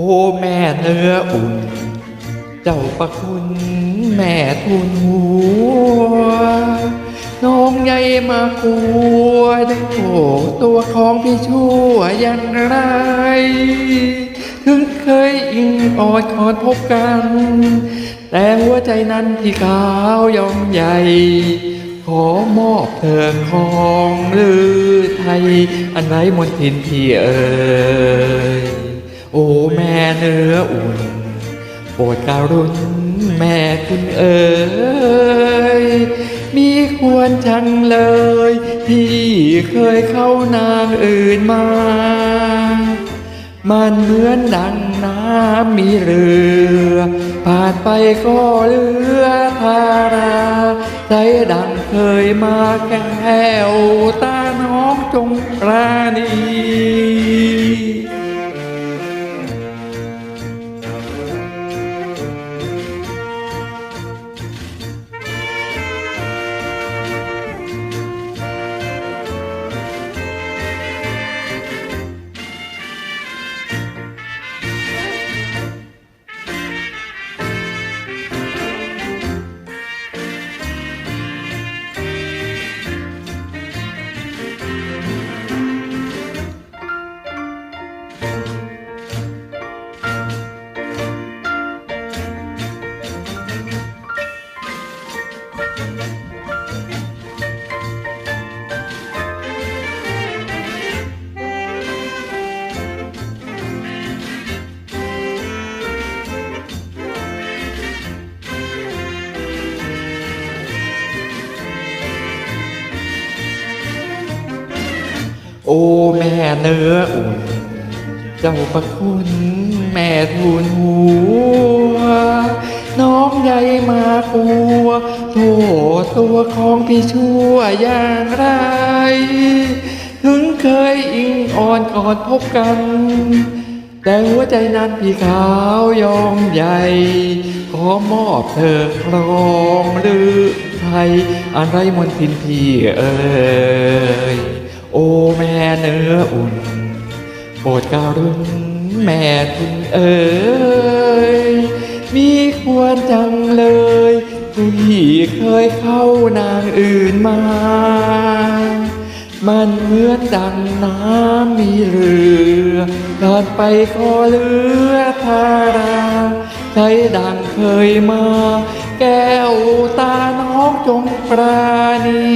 โอ้แม่เนื้ออุ่น เจ้าประคุณแม่ทุนหัว น้องใหญ่มากัวได้โผตัวของพี่ชั่วอย่างไร ถึงเคยอิงออดคอนพบกัน แต่หัวใจนั้นที่ขาวยอมใหญ่ ขอมอบเธอของลือไทย อันไรมนทินพี่เอ๋ย อ้แม่เนื้ออุ่น โปรดการุณแม่คุณเอ๋ยมีควรชังเลย ที่เคยเข้านางอื่นมา มันเหมือนดังน้ำมีเรือ ผ่านไปก็เหลือทาราใจดังเคยมาแก้วตาน้องจงปราณี โอ้แม่เนื้ออุ่นเจ้าประคุณแม่ทูลหัว น้องใหญ่มากัวโทตัวของพี่ชั่วอย่างไร ถึงเคยอิงอ่อนก่อนพบกัน แต่หัวใจนั้นพี่ขาวยอมใหญ่ ขอมอบเธอครองหรือไทยอันไรมนทินพี่เอ่ย โอ้แม่เนื้ออุ่น โปรดกรุณแม่ทุนเอ๋ยมีควรจังเลยที่เคยเข้านางอื่นมา มันเหมือนดังน้ำมีเรือผ่านไปก็เหลือทาราใจดังเคยมา แก้วตาน้องจงปราณี